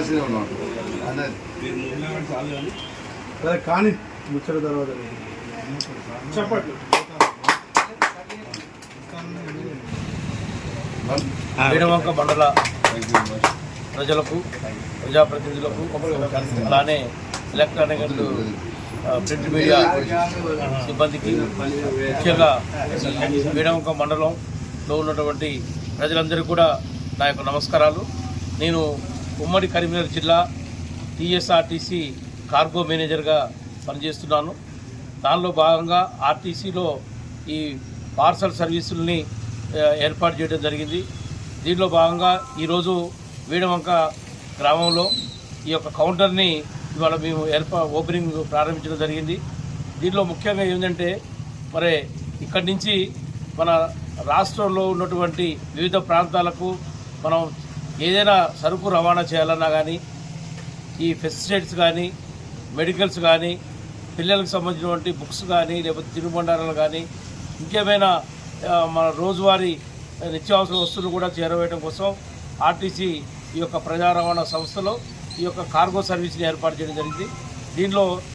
మంచిగా ఉన్నాం. సరే కానీ ముచ్చట తర్వాత చెప్పండి మండల ప్రజలకు ప్రజాప్రతినిధులకు అలానే ఎలక్ట్రానిక్ ప్రింట్ మీడియా సిబ్బందికి ముఖ్యంగా వీడవంక మండలంలో ఉన్నటువంటి ప్రజలందరికీ కూడా నా యొక్క నమస్కారాలు. నేను ఉమ్మడి కరీంనగర్ జిల్లా టీఎస్ఆర్టీసీ కార్గో మేనేజర్గా పనిచేస్తున్నాను. దానిలో భాగంగా ఆర్టీసీలో ఈ పార్సల్ సర్వీసుల్ని ఏర్పాటు చేయడం జరిగింది. దీనిలో భాగంగా ఈరోజు వీడవంక గ్రామంలో ఈ యొక్క కౌంటర్ని ఇవాళ మేము ఏర్పా ఓపెనింగ్ ప్రారంభించడం జరిగింది. దీనిలో ముఖ్యంగా ఏంటంటే మరి ఇక్కడి నుంచి మన రాష్ట్రంలో ఉన్నటువంటి వివిధ ప్రాంతాలకు మనం ఏదైనా సరుకు రవాణా చేయాలన్నా కానీ ఈ ఫెసిలిటీస్ కానీ మెడికల్స్ కానీ పిల్లలకు సంబంధించినటువంటి బుక్స్ కానీ లేకపోతే తినుబండారాలు కానీ ఇంకేమైనా మన రోజువారీ నిత్యావసర వస్తువులు కూడా చేరవేయడం కోసం ఆర్టీసీ ఈ యొక్క ప్రజా రవాణా సంస్థలో ఈ యొక్క కార్గో సర్వీస్ని ఏర్పాటు చేయడం జరిగింది. దీనిలో